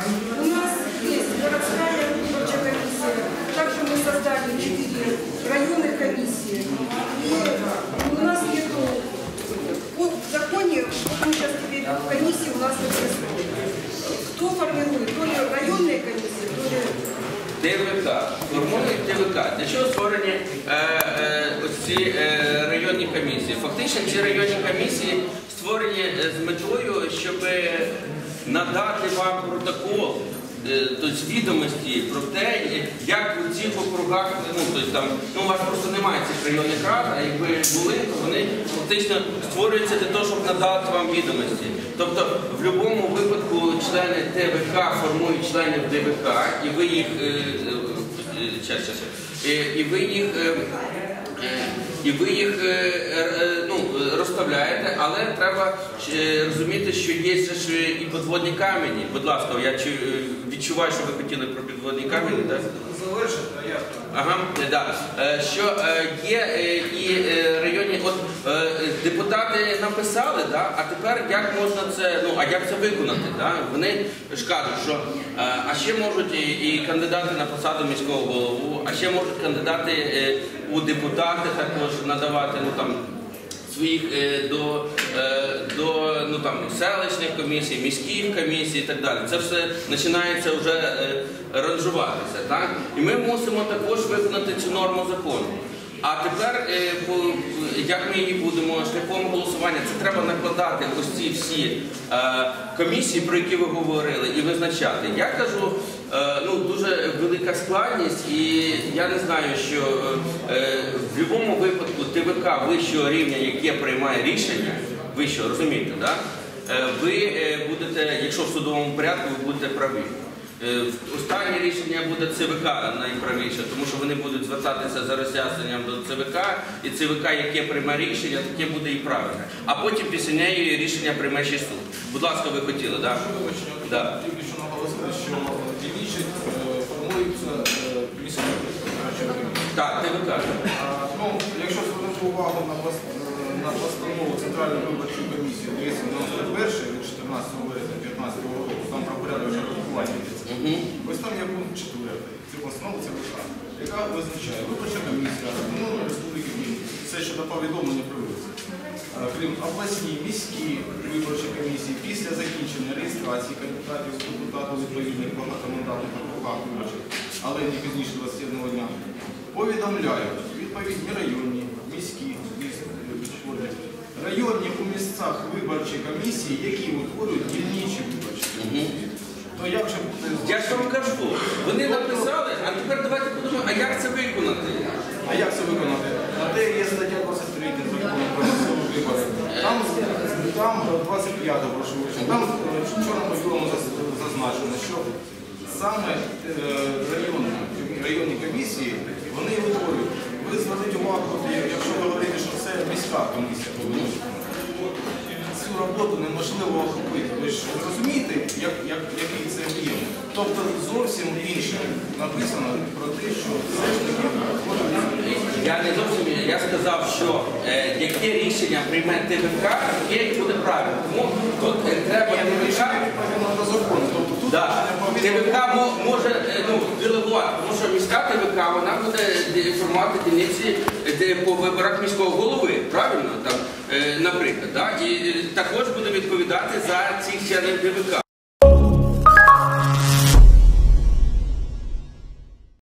У нас есть городская выборчая комиссия. Также мы создали четыре районных комиссии. И у нас нету по в законе, вот мы сейчас теперь комиссии у нас не происходит. Кто формирует? То ли районные комиссии, то ли ДВК, формують ДВК. Для чого створені е, е, ось ці е, районні комісії? Фактично ці районні комісії створені е, з метою, щоб надати вам протокол. то, Тобто відомості про те, як у цих округах, ну тобто там, ну у вас просто немає цих районних рад, а якби були, то вони фактично створюються для того, щоб надати вам відомості. Тобто в будь-якому випадку члени ТВК формують членів ДВК, і ви їх е, е, е, і ви їх. е, е, І ви їх ну, розставляєте, але треба розуміти, що є ж і підводні камені. Будь ласка, я чу- відчуваю, що ви хотіли про підводні камені. Так? Завершити, я Ага, да. Е, Що е, є е, і е, районні, от депутати написали, да, а тепер як можна це, ну а як це виконати? Вони ж кажуть, що а ще можуть і, кандидати на посаду міського голову, а ще можуть кандидати у депутати також надавати ну там своїх е, до, е, до ну, там, селищних комісій, міських комісій і так далі. Це все починається вже е, ранжуватися. Так? І ми мусимо також виконати цю норму закону. А тепер, як ми її будемо шляхом голосування, це треба накладати ось ці всі комісії, про які ви говорили, і визначати. Я кажу, ну дуже велика складність, і я не знаю, що е, в будь-якому випадку ТВК вищого рівня, яке приймає рішення, вищого, розумієте, да? Е, ви е, будете, якщо в судовому порядку, ви будете праві. Е, Останнє рішення буде ЦВК найправіше, тому що вони будуть звертатися за роз'ясненням до ЦВК, і ЦВК, яке прийме рішення, таке буде і правильне. А потім після неї рішення прийме ще суд. Будь ласка, ви хотіли, так? Да. тільки що наголосили, що дільничі е, формуються е, виконавчою комісією. Так, ТВК. Ну, якщо звернути увагу на, пос- на постанову Центральної виборчої комісії 291 від 14 березня 2015 року, там про порядок. Угу. Ось там є пункт 4. Це постанова ЦВК, яка визначає виборча комісія Автономної Республіки Крим. Все щодо повідомлення про Крім обласні, міські виборчі комісії після закінчення реєстрації кандидатів з депутатів відповідних багатомандатних округах виборчих, але не пізніше 27 дня, повідомляють відповідні районні, міські, районні у місцях виборчі комісії, які утворюють дільничі виборчі комісії. То як же Я ж вам кажу, вони написали, а тепер давайте подумаємо, а як це виконати? А як це виконати? На те є стаття 23 закону про. Там, там 25 прошу там е, чорно білому зазначено, що саме е, районні, районні комісії, вони і. Ви зверніть увагу, якщо ви говорите, що це міська комісія, цю роботу неможливо охопити. Ви ж розумієте, як, як, який це об'єм? Тобто зовсім інше написано про те, що все ж таки Я не зовсім я сказав, що е, яке рішення прийме ТВК, і буде правильно. Тому тут е, треба ТВК. до закону. Тобто Да. ТВК може е, ну, делегувати, тому що міська ТВК вона буде де- формувати дільниці по виборах міського голови, правильно? Там, наприклад, да? і е, також буде відповідати за ці члени ТВК.